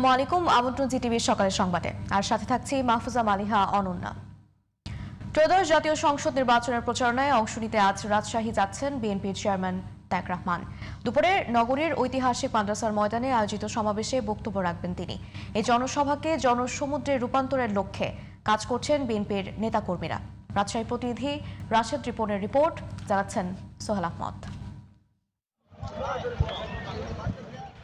আসসালামু আলাইকুম, আমন্ত্রণ জিটিভির সকালের সংবাদে। আর সাথে থাকছি মাহফুজা মালিহা, অনন্যা। ত্রয়োদশ জাতীয় সংসদ নির্বাচনের প্রচারণায় অংশ নিতে আজ রাজশাহী যাচ্ছেন বিএনপির চেয়ারম্যান তাক রহমান। দুপুরে নগরীর ঐতিহাসিক মাদ্রাসার ময়দানে আয়োজিত সমাবেশে বক্তব্য রাখবেন তিনি। এই জনসভাকে জনসমুদ্রে রূপান্তরের লক্ষ্যে কাজ করছেন বিএনপির নেতাকর্মীরা। রাজশাহী প্রতিনিধি রাশেদ রিপনের রিপোর্ট, জানাচ্ছেন সোহেল আহমদ।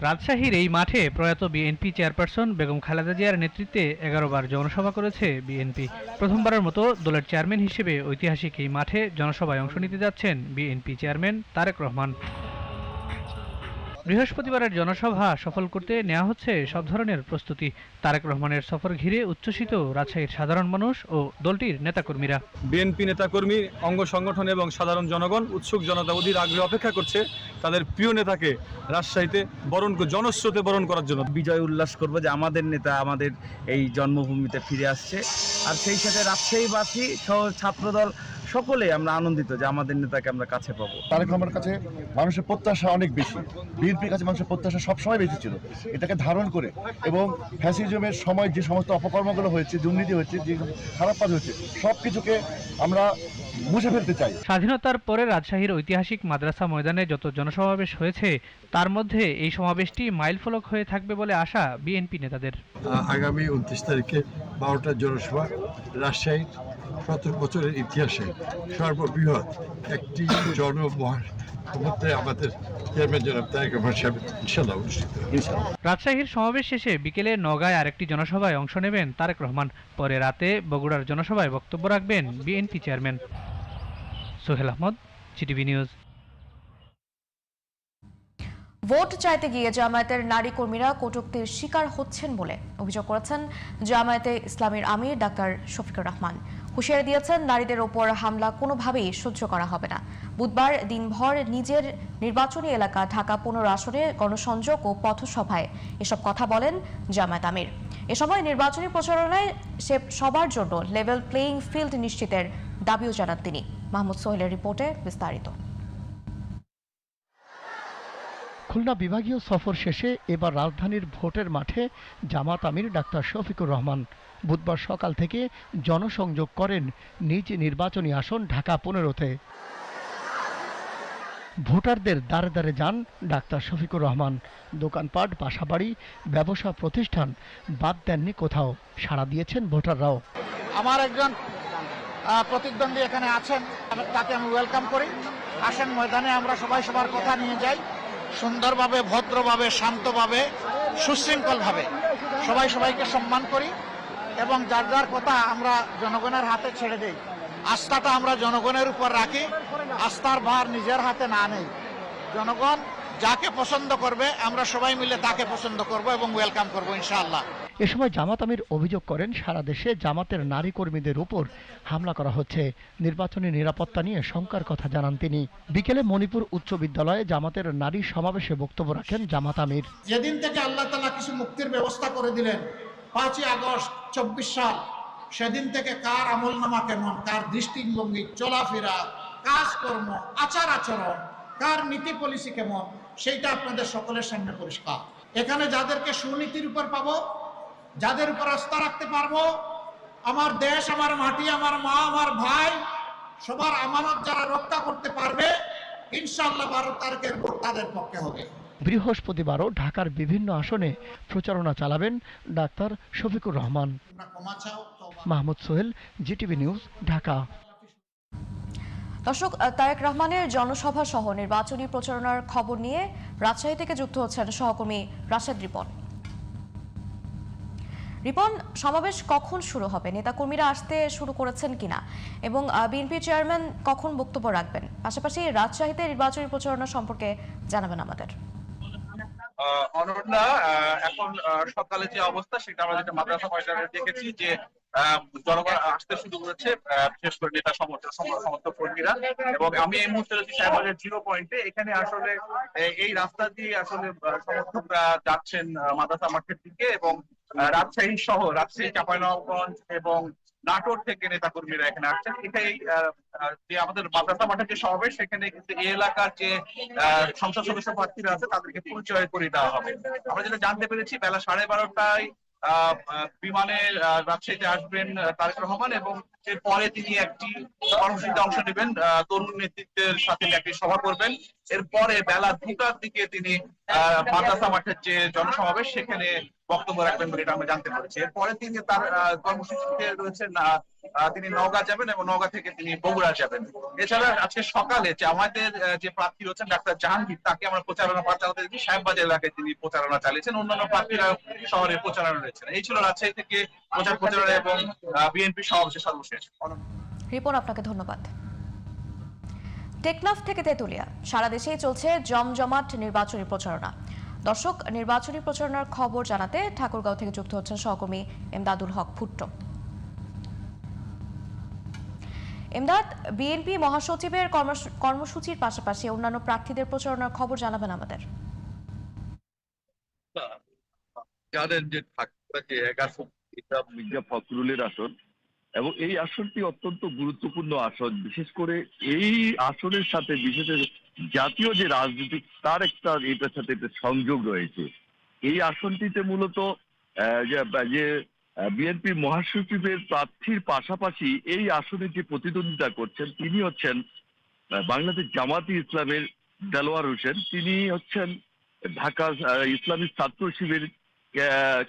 রাজশাহীর এই মাঠে প্রয়াত বিএনপি চেয়ারপারসন বেগম খালেদা জিয়ার নেতৃত্বে এগারো বার জনসভা করেছে বিএনপি। প্রথমবারের মতো দলের চেয়ারম্যান হিসেবে ঐতিহাসিক এই মাঠে জনসভায় অংশ নিতে যাচ্ছেন বিএনপি চেয়ারম্যান তারেক রহমান। বৃহস্পতিবারের জনসভা সফল করতে নেওয়া হচ্ছে সব ধরনের প্রস্তুতি। তারেক রহমানের সফর ঘিরে উচ্ছ্বসিত রাজশাহীর সাধারণ মানুষ ও দলটির নেতাকর্মীরা। বিএনপি নেতাকর্মী অঙ্গ সংগঠন এবং সাধারণ জনগণ উৎসুক জনতা অধীর আগ্রহে অপেক্ষা করছে তাদের প্রিয় নেতাকে রাজশাহীতে বরণ জনস্রোতে বরণ করার জন্য। বিজয় উল্লাস করব যে আমাদের নেতা আমাদের এই জন্মভূমিতে ফিরে আসছে। আর সেই সাথে রাজশাহীবাসী সহ ছাত্রদল সকলে আমরা আনন্দিত যে আমাদের নেতাকে আমরা কাছে পাবো। তারেক রহমানের কাছে মানুষের প্রত্যাশা অনেক বেশি। বিএনপির কাছে মানুষের প্রত্যাশা সবসময় বেশি ছিল। এটাকে ধারণ করে এবং ফ্যাসিজমের সময় যে সমস্ত অপকর্মগুলো হয়েছে দুর্নীতি হয়েছে যে খারাপ কাজ হয়েছে সব কিছুকে আমরা মুছে ফেলতে চাই। স্বাধীনতার পরে রাজশাহীর ঐতিহাসিক মাদ্রাসা ময়দানে যত জনসমাবেশ হয়েছে তার মধ্যে এই সমাবেশটি মাইলফলক হয়ে থাকবে বলে আশা বিএনপি নেতাদের। আগামী উনত্রিশ তারিখে বারোটা জনসভা রাজশাহীর সতেরো বছরের ইতিহাসে সর্ববৃহৎ একটি মধ্যে আমাদের চেয়ারম্যান জনাব তারেক ইনশাল্লাহ অনুষ্ঠিত রাজশাহীর সমাবেশ শেষে বিকেলে নগাঁয় আরেকটি জনসভায় অংশ নেবেন তারেক রহমান। পরে রাতে বগুড়ার জনসভায় বক্তব্য রাখবেন BNP chairman Sohel Ahmed GTV news. Vote চাইতে গিয়ে জামায়াতের নারী কর্মীরা কটুক্তির শিকার হচ্ছেন বলে অভিযোগ করেছেন জামায়াতে ইসলামের আমির ডাক্তার শফিকুর রহমান। হুঁশিয়ারি দিয়েছেন, নারীদের ওপর হামলা কোনোভাবেই সহ্য করা হবে না। বুধবার দিনভর নিজের নির্বাচনী এলাকা ঢাকা পনেরো আসনে গণসংযোগ ও পথসভায় এসব কথা বলেন জামায়াত আমির। এ সময় নির্বাচনী প্রচারণায় সে সবার জন্য লেভেল প্লেয়িং ফিল্ড নিশ্চিতের দাবিও জানান তিনি। মাহমুদ সোহেলের রিপোর্টে বিস্তারিত। খুলনা বিভাগীয় সফর শেষে এবার রাজধানীর ভোটের মাঠে জামাত আমির ডাক্তার শফিকুর রহমান। বুধবার সকাল থেকে জনসংযোগ করেন নিজ নির্বাচনী আসন ঢাকা পনেরোতে। ভোটারদের দ্বারে দ্বারে যান ডাক্তার শফিকুর রহমান। দোকানপাট, বাসাবাড়ি, ব্যবসা প্রতিষ্ঠান বাদ দেননি কোথাও, সাড়া দিয়েছেন ভোটাররাও। আমার একজন প্রতিদ্বন্দ্বী এখানে আছেন। তাকে আমি ওয়েলকাম করি। আসেন ময়দানে, আমরা সবাই সবার কথা নিয়ে যাই। সুন্দরভাবে, ভদ্রভাবে, শান্তভাবে, সুশৃঙ্খলভাবে। সবাই সবাইকে সম্মান করি এবং যার যার কথা আমরা জনগণের হাতে ছেড়ে দেই, আস্থাটা আমরা জনগণের উপর রাখি, আস্থার ভার নিজের হাতে না নেই। জনগণ যাকে পছন্দ করবে, আমরা সবাই মিলে তাকে পছন্দ করব এবং ওয়েলকাম করব, ইনশাআল্লাহ। এ সময় জামাত আমির অভিযোগ করেন, সারা দেশে জামাতের নারী কর্মীদের উপর হামলা করা হচ্ছে। নির্বাচনী নিরাপত্তা নিয়ে শঙ্কার কথা জানান তিনি। বিকেলে মণিপুর উচ্চ বিদ্যালয়ে জামাতের নারী সমাবেশে বক্তব্য রাখেন জামাত আমির। যেদিন থেকে আল্লাহ তালা কিছু মুক্তির ব্যবস্থা করে দিলেন, পাঁচই আগস্ট চব্বিশ সাল, সেদিন থেকে কার আমল নামা কেমন, কার দৃষ্টিভঙ্গি, চলাফেরা, কাজকর্ম, আচার আচরণ, কার নীতি পলিসি কেমন, সেইটা আপনাদের সকলের সামনে পরিষ্কার। এখানে যাদেরকে সুনীতির উপর পাবো যাদের উপর আস্থা রাখতে পারব আমার দেশ আমার মাটি আমার মা আমার ভাই সবার আমানত যারা রক্ষা করতে পারবে ইনশাআল্লাহ বারো তারিখের ভোট তাদের পক্ষে হবে। বৃহস্পতিবারও ঢাকার বিভিন্ন আসনে প্রচারণা চালাবেন doctor Shafiqur Rahman. Mahmud Sohel GTV news Dhaka. দর্শক তারেক রহমানের জনসভা সহ নির্বাচনী প্রচারণার খবর নিয়ে রাজশাহী থেকে যুক্ত হচ্ছেন সহকর্মী রাশেদ রিপন। রিপন, সমাবেশ কখন শুরু হবে? নেতাকর্মীরা আসতে শুরু করেছেন কিনা? এবং বিএনপি চেয়ারম্যান কখন বক্তব্য রাখবেন? পাশাপাশি রাজশাহীতে নির্বাচনী প্রচারণা সম্পর্কে জানাবেন আমাদের। অনন্যা এখন সকালে যে অবস্থা সেটা আমরা যেটা মাদ্রাসা ময়দানে দেখেছি যে জনগণ আসতে শুরু করেছে বিশেষ করে নেতা সমর্থক সমর্থক কর্মীরা। এবং আমি এই মুহূর্তে রয়েছি জিরো পয়েন্টে। এখানে আসলে এই রাস্তা দিয়ে আসলে সমর্থকরা যাচ্ছেন মাদ্রাসা মাঠের দিকে এবং রাজশাহী সহ রাজশাহী, চাঁপাইনবাবগঞ্জ এবং নাটোর থেকে নেতাকর্মীরা এখানে আসছেন। এটাই যে আমাদের মাদ্রাসা মাঠে যে সমাবেশ, সেখানে কিন্তু এই এলাকার যে সংসদ সদস্য প্রার্থীরা আছে, তাদেরকে পরিচয় করে দেওয়া হবে। আমরা যেটা জানতে পেরেছি, বেলা সাড়ে বারোটায় বিমানে রাজশাহীতে আসবেন তারেক রহমান এবং এরপরে তিনি একটি কর্মসূচিতে অংশ নেবেন তরুণ নেতৃত্বের সাথে একটি সভা করবেন। এরপরে বেলা দুটার দিকে তিনি মাদ্রাসা মাঠের যে জনসমাবেশ সেখানে বক্তব্য রাখবেন বলে এটা আমরা জানতে পেরেছি। এরপরে তিনি তার কর্মসূচিতে রয়েছেন তিনি নওগাঁ যাবেন এবং নওগাঁ থেকে তিনি বগুড়া যাবেন। এছাড়া আজকে সকালে জামায়াতের আহ, যে প্রার্থী রয়েছেন ডাক্তার জাহাঙ্গীর তাকে আমরা প্রচারণা পাঠ চালাতে দেখি সাহেববাজার এলাকায় তিনি প্রচারণা চালিয়েছেন। অন্যান্য প্রার্থীরা শহরে প্রচারণা রয়েছেন। এই ছিল রাজশাহী থেকে প্রচার প্রচারণা এবং বিএনপি সমাবেশের সর্বশেষ। রিপন আপনাকে ধন্যবাদ। টেকনাফ থেকে তেতুলিয়া। সারা দেশেই চলছে জমজমাট নির্বাচনী প্রচারণা। দর্শক, নির্বাচনী প্রচারণার খবর জানাতে ঠাকুরগাঁও থেকে যুক্ত হচ্ছেন সহকর্মী এমদাদুল হক ভুট্টো। এমদাদ, বিএনপি মহাসচিবের কর্মস- কর্মসূচির পাশাপাশি অন্যান্য প্রার্থীদের প্রচারণার খবর জানাবেন আমাদের। যে ঠাকুরা যে এক মির্জা ফখরুলের আসন এবং এই আসনটি অত্যন্ত গুরুত্বপূর্ণ আসন। বিশেষ করে এই আসনের সাথে বিশেষ জাতীয় যে রাজনীতি, তার একটা এটার সাথে একটা সংযোগ রয়েছে। এই আসনটিতে মূলত যে- বিএনপি মহাসচিবের প্রার্থীর পাশাপাশি এই আসনে যে প্রতিদ্বন্দ্বিতা করছেন, তিনি হচ্ছেন বাংলাদেশ জামাতি ইসলামের দেলোয়ার হোসেন। তিনি হচ্ছেন ঢাকা ইসলামী ছাত্র শিবির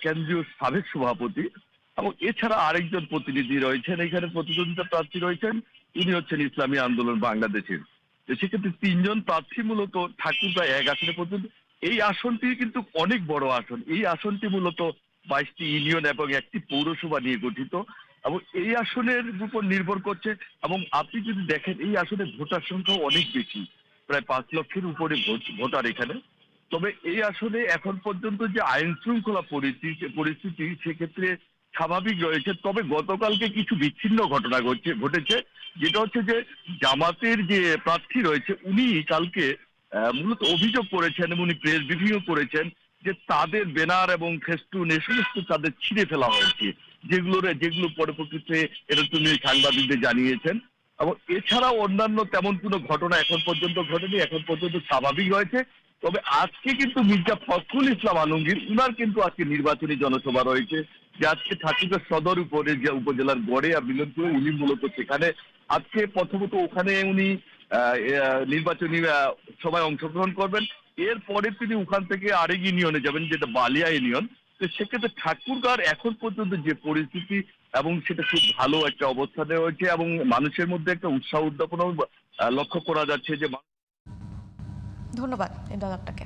কেন্দ্রীয় সাবেক সভাপতি। এবং এছাড়া আরেকজন প্রতিনিধি রয়েছেন, এখানে প্রতিদ্বন্দ্বিতা প্রার্থী রয়েছেন তিনি হচ্ছেন ইসলামী আন্দোলন বাংলাদেশের। সেক্ষেত্রে তিনজন প্রার্থী মূলত ঠাকুরদা এক আসনে পর্যন্ত এই আসনটি কিন্তু অনেক বড় আসন। এই আসনটি মূলত বাইশটি ইউনিয়ন এবং একটি পৌরসভা নিয়ে গঠিত। এবং এই আসনের উপর নির্ভর করছে এবং আপনি যদি দেখেন, এই আসনে ভোটার সংখ্যা অনেক বেশি, প্রায় পাঁচ লক্ষের উপরে ভোট- ভোটার এখানে। তবে এই আসনে এখন পর্যন্ত যে আইন শৃঙ্খলা পরিস্থিতি পরিস্থিতি, সেক্ষেত্রে স্বাভাবিক রয়েছে। তবে গতকালকে কিছু বিচ্ছিন্ন ঘটনা ঘটছে, ঘটেছে। যেটা হচ্ছে যে জামাতের যে প্রার্থী রয়েছে, উনি কালকে মূলত অভিযোগ করেছেন এবং উনি প্রেস ব্রিফিংও করেছেন যে তাদের ব্যানার এবং ফেস্টুন এ সমস্ত তাদের ছিঁড়ে ফেলা হয়েছে যেগুলোর যেগুলো পরবর্তীতে এটা তুমি সাংবাদিকদের জানিয়েছেন। এবং এছাড়াও অন্যান্য তেমন কোনো ঘটনা এখন পর্যন্ত ঘটেনি, এখন পর্যন্ত স্বাভাবিক রয়েছে। তবে আজকে কিন্তু মির্জা ফখরুল ইসলাম আলমগীর, উনার কিন্তু আজকে নির্বাচনী জনসভা রয়েছে। যে আজকে ঠাকুরগাঁ সদর উপরে যে উপজেলার গড়ে মিলনপুরে উনি মূলত সেখানে আজকে প্রথমত ওখানে উনি নির্বাচনী সভায় অংশগ্রহণ করবেন। এরপরে তিনি ওখান থেকে আরেক ইউনিয়নে যাবেন যেটা বালিয়া ইউনিয়ন। তো সেক্ষেত্রে ঠাকুরগাঁর এখন পর্যন্ত যে পরিস্থিতি এবং সেটা খুব ভালো একটা অবস্থানে রয়েছে এবং মানুষের মধ্যে একটা উৎসাহ উদ্যাপনও আহ, লক্ষ্য করা যাচ্ছে যে ধন্যবাদ আপনাকে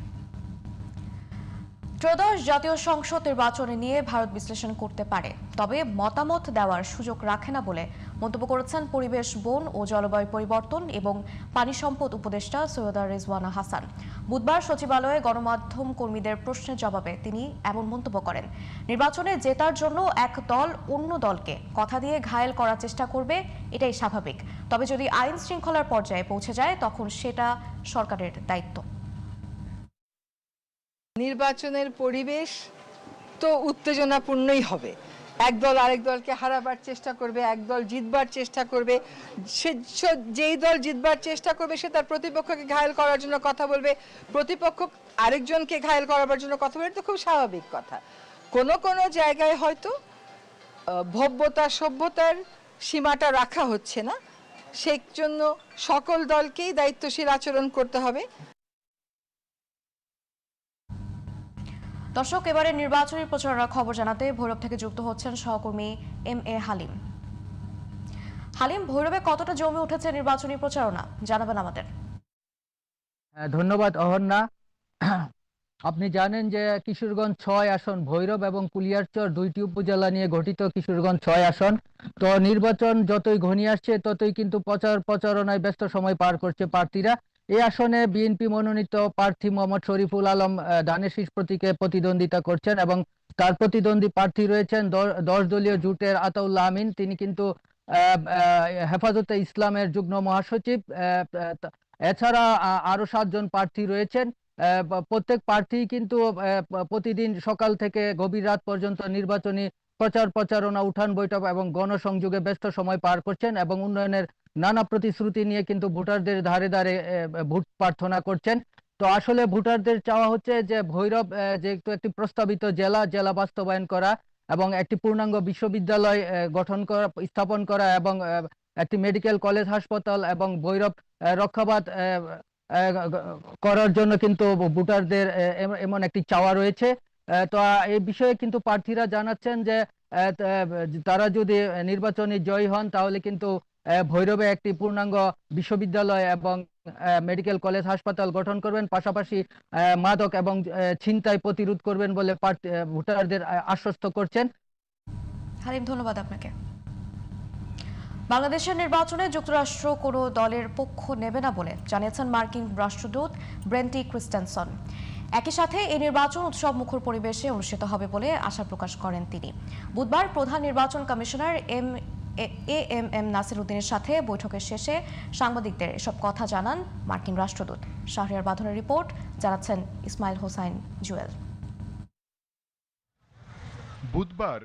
ত্রয়োদশ জাতীয় সংসদ নির্বাচনে নিয়ে ভারত বিশ্লেষণ করতে পারে। তবে মতামত দেওয়ার সুযোগ রাখে না বলে মন্তব্য করেছেন পরিবেশ, বন ও জলবায়ু পরিবর্তন এবং পানি সম্পদ উপদেষ্টা সৈয়দা রেজওয়ানা হাসান। বুধবার সচিবালয়ে গণমাধ্যম কর্মীদের প্রশ্নের জবাবে তিনি এমন মন্তব্য করেন। নির্বাচনে জেতার জন্য এক দল অন্য দলকে কথা দিয়ে ঘায়েল করার চেষ্টা করবে, এটাই স্বাভাবিক। তবে যদি আইন শৃঙ্খলার পর্যায়ে পৌঁছে যায়, তখন সেটা সরকারের দায়িত্ব। নির্বাচনের পরিবেশ তো উত্তেজনাপূর্ণই হবে। একদল আরেক দলকে হারাবার চেষ্টা করবে একদল জিতবার চেষ্টা করবে। সে যেই দল জিতবার চেষ্টা করবে, সে তার প্রতিপক্ষকে ঘায়ল করার জন্য কথা বলবে। প্রতিপক্ষ আরেকজনকে ঘায়ল করার জন্য কথা বলবে তো খুব স্বাভাবিক কথা। কোনো কোনো জায়গায় হয়তো ভব্যতা, সভ্যতার সীমাটা রাখা হচ্ছে না। সেই জন্য সকল দলকেই দায়িত্বশীল আচরণ করতে হবে। দর্শক এবারে নির্বাচনী প্রচারণার খবর জানাতে ভৈরব থেকে যুক্ত হচ্ছেন সহকর্মী এম এ হালিম। হালিম ভৈরবে কতটা জমে উঠেছে নির্বাচনী প্রচারণা? জানাবেন আমাদের। হ্যাঁ, ধন্যবাদ অহন্যা। আপনি জানেন যে কিশোরগঞ্জ ছয় আসন ভৈরব এবং কুলিয়ারচর দুইটি উপজেলা নিয়ে গঠিত কিশোরগঞ্জ ছয় আসন। তো নির্বাচন যতই ঘনিয়ে আসছে ততই কিন্তু প্রচার প্রচারণায় ব্যস্ত সময় পার করছে প্রার্থীরা। এই আসনে বিএনপি মনোনীত প্রার্থী মোহাম্মদ শরীফুল আলম ধানের প্রতীকে প্রতিদ্বন্দ্বিতা করছেন এবং তার প্রতিদ্বন্দ্বী প্রার্থী রয়েছেন দশ দলীয় জোটের আতাউল্লাহ আমিন। তিনি কিন্তু হেফাজতে ইসলামের যুগ্ম মহাসচিব এছাড়া আরও সাতজন প্রার্থী রয়েছেন। প্রত্যেক প্রার্থী কিন্তু প্রতিদিন সকাল থেকে গভীর রাত পর্যন্ত নির্বাচনী প্রচার প্রচারণা, উঠান বৈঠক এবং গণসংযোগে ব্যস্ত সময় পার করছেন এবং উন্নয়নের নানা প্রতিশ্রুতি নিয়ে কিন্তু ভোটারদের ধারে ধারে ভোট প্রার্থনা করছেন। তো আসলে ভোটারদের চাওয়া হচ্ছে যে, ভৈরব যেহেতু একটি প্রস্তাবিত জেলা জেলা বাস্তবায়ন করা এবং একটি পূর্ণাঙ্গ বিশ্ববিদ্যালয় গঠন করা, স্থাপন করা এবং একটি মেডিকেল কলেজ, হাসপাতাল এবং ভৈরব রক্ষাবাদ করার জন্য কিন্তু ভোটারদের এমন একটি চাওয়া রয়েছে। তো এই বিষয়ে কিন্তু প্রার্থীরা জানাচ্ছেন যে তারা যদি নির্বাচনে জয়ী হন, তাহলে কিন্তু ভৈরবে একটি পূর্ণাঙ্গ বিশ্ববিদ্যালয় এবং মেডিকেল কলেজ হাসপাতাল গঠন করবেন। পাশাপাশি মাদক এবং ছিনতাই প্রতিরোধ করবেন বলে ভোটারদের আশ্বস্ত করছেন। হালিম, ধন্যবাদ আপনাকে। বাংলাদেশের নির্বাচনে যুক্তরাষ্ট্র কোনো দলের পক্ষ নেবে না বলে জানিয়েছেন মার্কিন রাষ্ট্রদূত ব্রেন্টি ক্রিস্টেনসন। একই সাথে এই নির্বাচন উৎসব মুখর পরিবেশে অনুষ্ঠিত হবে বলে আশা প্রকাশ করেন তিনি। বুধবার প্রধান নির্বাচন commissioner M A M M Nasir উদ্দিনের সাথে বৈঠকের শেষে সাংবাদিকদের এসব কথা জানান মার্কিন রাষ্ট্রদূত। শাহরিয়ার বাঁধনের রিপোর্ট, জানাচ্ছেন ইসমাইল হোসাইন জুয়েল। বুধবার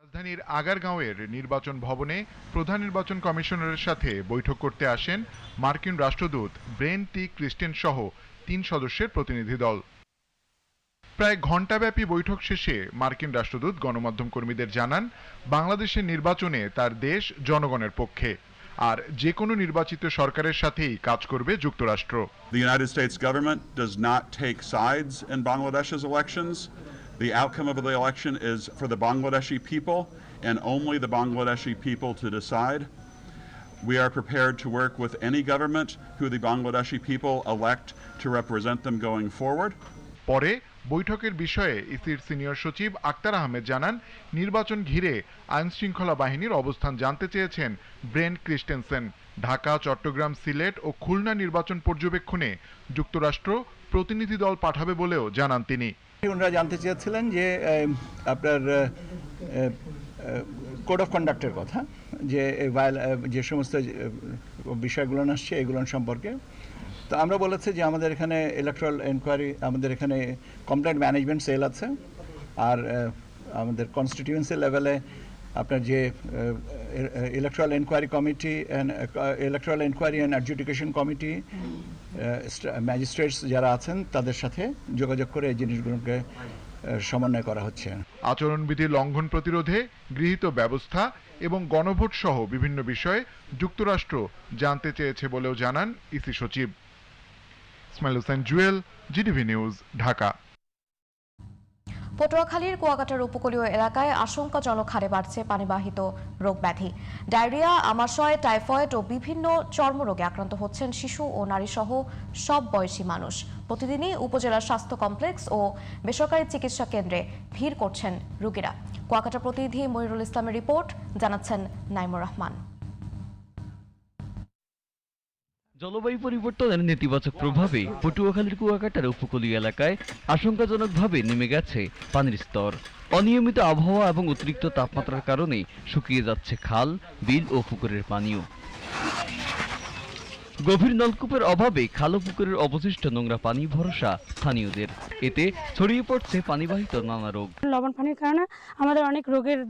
রাজধানীর আগারগাঁওয়ের নির্বাচন ভবনে প্রধান নির্বাচন কমিশনারের সাথে বৈঠক করতে আসেন মার্কিন রাষ্ট্রদূত ব্রেন টি ক্রিস্টেন সহ তিন সদস্যের প্রতিনিধি দল প্রায় ঘণ্টাব্যাপী বৈঠক শেষে মার্কিন রাষ্ট্রদূত গণমাধ্যম কর্মীদের জানান বাংলাদেশের নির্বাচনে তার দেশ জনগণের পক্ষে আর যে কোনো নির্বাচিত সরকারের সাথেই কাজ করবে যুক্তরাষ্ট্র The United States government does not take sides in Bangladesh's elections. The outcome of the election is for the Bangladeshi people and only the Bangladeshi people to decide. We are prepared to work with any government who the Bangladeshi people elect to represent them going forward. পরে বৈঠকের বিষয়ে ইসির senior সচিব আক্তার আহমেদ জানান নির্বাচন ঘিরে আইন শৃঙ্খলা বাহিনীর অবস্থান জানতে চেয়েছেন ব্রেন ক্রিস্টেনসেন। ঢাকা চট্টগ্রাম সিলেট ও খুলনা নির্বাচন পর্যবেক্ষণে যুক্তরাষ্ট্র প্রতিনিধি দল পাঠাবে বলেও জানান তিনি। ওনারা জানতে চেয়েছিলেন যে আপনার কোড অফ কন্ডাক্টের কথা। যে যে সমস্ত বিষয়গুলো আসছে, এগুলো সম্পর্কে। তো আমরা বলেছি যে আমাদের এখানে ইলেকট্রাল এনকোয়ারি আমাদের এখানে কমপ্লেন্ট ম্যানেজমেন্ট সেল আছে। আর আমাদের কনস্টিটিউয়েন্সি লেভেলে আপনার যে electoral enquiry committee and electoral enquiry and adjudication committee magistrates যারা আছেন, তাদের সাথে যোগাযোগ করে এই জিনিসগুলোকে সমন্বয় করা হচ্ছে। আচরণবিধি লঙ্ঘন প্রতিরোধে গৃহীত ব্যবস্থা এবং গণভোট সহ বিভিন্ন বিষয়ে যুক্তরাষ্ট্র জানতে চেয়েছে বলেও জানান ইসি সচিব। Ismail Hossain Jewel GTV news Dhaka. পটুয়াখালীর কুয়াকাটার উপকূলীয় এলাকায় আশঙ্কাজনক হারে বাড়ছে পানিবাহিত রোগ ব্যাধি। ডায়রিয়া আমাশয় টাইফয়েড ও বিভিন্ন চর্মরোগে আক্রান্ত হচ্ছেন শিশু ও নারীসহ সব বয়সী মানুষ। প্রতিদিনই উপজেলা স্বাস্থ্য কমপ্লেক্স ও বেসরকারি চিকিৎসা কেন্দ্রে ভিড় করছেন রোগীরা। কুয়াকাটা প্রতিনিধি মহিরুল ইসলামের রিপোর্ট, জানাচ্ছেন নাইমুর রহমান। জলবায়ু পরিবর্তনের নেতিবাচক প্রভাবে পটুয়াখালীর কুয়াকাটার উপকূলীয় এলাকায় আশঙ্কাজনকভাবে নেমে গেছে পানির স্তর। অনিয়মিত আবহাওয়া এবং অতিরিক্ত তাপমাত্রার কারণে শুকিয়ে যাচ্ছে খাল, বিল ও পুকুরের পানীয় গভীর নলকূপের অভাবে খালো পুকুরের অবশিষ্ট নোংরা পানি ভরসা স্থানীয়দের। এতে ছড়িয়ে পড়ছে পানিবাহিত নানা রোগ। লবণ পানির কারণে আমাদের অনেক রোগের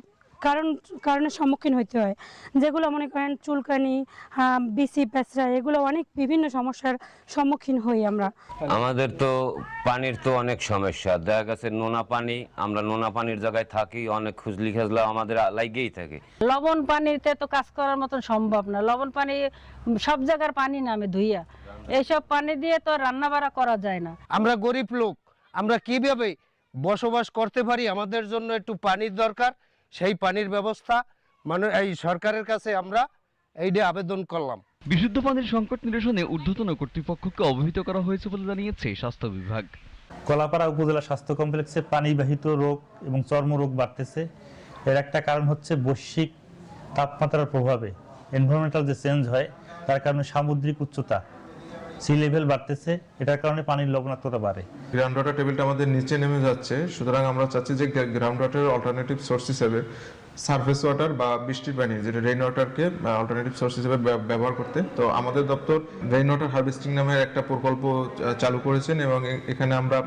কারণ কারণের সম্মুখীন হতে হয়। যেগুলো মনে করেন চুলকানি বিসি পেঁচড়া এগুলো অনেক বিভিন্ন সমস্যার সম্মুখীন হই আমরা। আমাদের তো পানির তো অনেক সমস্যা। দেখা গেছে নোনা পানি আমরা নোনা পানির জায়গায় থাকি অনেক খুজলি খেজলা আমাদের লাগেই থাকে। লবণ পানিতে তো কাজ করার মতন সম্ভব না। লবণ পানি সব জায়গার পানি নামে ধুইয়া। এইসব পানি দিয়ে তো রান্না বাড়া করা যায় না। আমরা গরিব লোক আমরা কীভাবে বসবাস করতে পারি? আমাদের জন্য একটু পানির দরকার। সেই পানির ব্যবস্থা মানে এই সরকারের কাছে আমরা এইটা আবেদন করলাম। বিশুদ্ধ পানির সংকট নিরসনে ঊর্ধ্বতন কর্তৃপক্ষকে অবহিত করা হয়েছে বলে জানিয়েছে স্বাস্থ্য বিভাগ। কলাপাড়া উপজেলা স্বাস্থ্য কমপ্লেক্সে পানিবাহিত রোগ এবং চর্মরোগ বাড়তেছে। এর একটা কারণ হচ্ছে বৈশ্বিক তাপমাত্রার প্রভাবে এনভায়রনমেন্টাল যে চেঞ্জ হয় তার কারণে সামুদ্রিক উচ্চতা। সি লেভেল বাড়তেছে, এটার কারণে পানির লবণাক্ততা বাড়ে। গ্রাউন্ড ওয়াটার টেবিলটা আমাদের নিচে নেমে যাচ্ছে, সুতরাং আমরা চাচ্ছি যে গ্রাউন্ড ওয়াটার অল্টারনেটিভ সোর্স হিসেবে সারফেস ওয়াটার বা বৃষ্টির পানি, যেটা রেইন ওয়াটারকে অল্টারনেটিভ সোর্স হিসেবে ব্যবহার করতে। তো আমাদের দপ্তর রেইন ওয়াটার হার্ভেস্টিং নামের একটা প্রকল্প চালু করেছেন এবং এখানে আমরা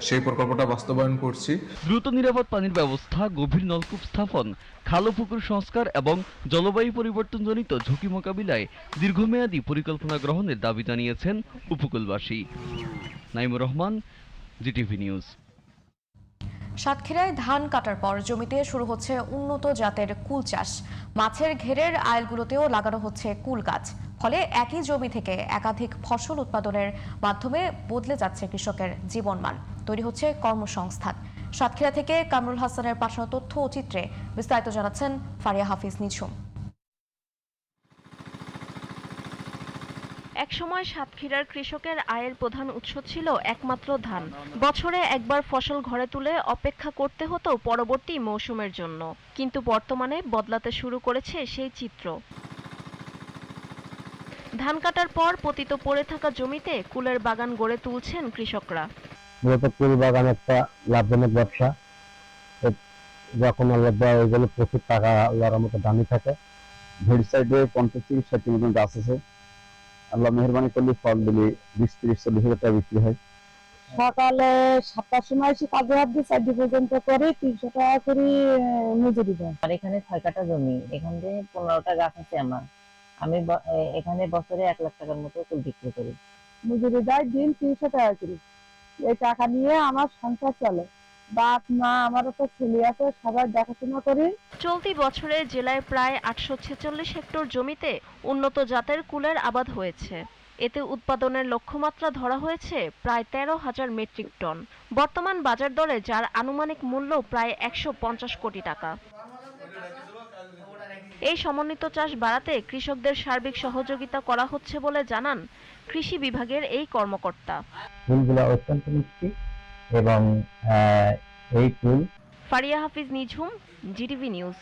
সেই প্রকল্পটা বাস্তবায়ন করছি। দ্রুত নিরাপদ পানির ব্যবস্থা, গভীর নলকূপ স্থাপন, খালো পুকুর সংস্কার এবং জলবায়ু পরিবর্তনজনিত ঝুঁকি মোকাবিলায় দীর্ঘমেয়াদী পরিকল্পনা গ্রহণের দাবি জানিয়েছেন উপকূলবাসী। Naimur Rahman, GTV news. সাতক্ষীরায় ধান কাটার পর জমিতে শুরু হচ্ছে উন্নত জাতের কুল চাষ। মাছের ঘেরের আয়লগুলোতেও লাগানো হচ্ছে কুল গাছ। ফলে একই জমি থেকে একাধিক ফসল উৎপাদনের মাধ্যমে বদলে যাচ্ছে কৃষকের জীবনমান। তৈরি হচ্ছে কর্মসংস্থান। সাতক্ষীরা থেকে কামরুল হাসানের পাঠানো তথ্য ও চিত্রে বিস্তারিত জানাচ্ছেন ফারিয়া হাফিজ নিঝুম। একসময় সাতক্ষীরার কৃষকের আয়ের প্রধান উৎস ছিল একমাত্র ধান। বছরে একবার ফসল ঘরে তুলে অপেক্ষা করতে হতো পরবর্তী মৌসুমের জন্য। কিন্তু বর্তমানে বদলাতে শুরু করেছে সেই চিত্র। ধান কাটার পর পতিত পড়ে থাকা জমিতে কুলের বাগান গড়ে তুলছেন কৃষকরা। মূলত কুল বাগান একটা লাভজনক ব্যবসা। যখন আল্লাহ দেয় ওইগুলো প্রচুর টাকা আল্লাহর মতো দামি থাকে। ভেড় সাইডে পঞ্চাশ থেকে ষাটটি মতন গাছ আছে। আল্লাহ মেহরবানি করলে ফল দিলে বিশ তিরিশ চল্লিশ হাজার টাকা বিক্রি হয়। সকালে সাতটার সময় এসে কাজে হাত দিয়ে চারটি পর্যন্ত করে তিনশো টাকা করে মজুরি দেয় আর এখানে ছয় কাটা জমি এখান থেকে পনেরোটা গাছ আছে আমার। আমি এখানে বছরে এক লাখ টাকার মতো ফুল বিক্রি করি। মজুরি দেয় দিন তিনশো টাকা করে। এই টাকা নিয়ে আমার সংসার চলে। বাপ মা আমারও তো ছেলে আছে সবাই দেখাশোনা করি। চলতি বছরে জেলায় প্রায় আটশো ছেচল্লিশ হেক্টর জমিতে উন্নত জাতের কুলের আবাদ হয়েছে। এতে উৎপাদনের লক্ষ্যমাত্রা ধরা হয়েছে প্রায় তেরো হাজার মেট্রিক টন। বর্তমান বাজার দরে যার আনুমানিক মূল্য প্রায় একশো পঞ্চাশ কোটি টাকা। এই সমন্বিত চাষ বাড়াতে কৃষকদের সার্বিক সহযোগিতা করা হচ্ছে বলে জানান কৃষি বিভাগের এই কর্মকর্তা। ফুলগুলো অত্যন্ত মিষ্টি। এবং এই ফুল ফারিয়া হাফিজ নিঝুম জিটিভি নিউজ।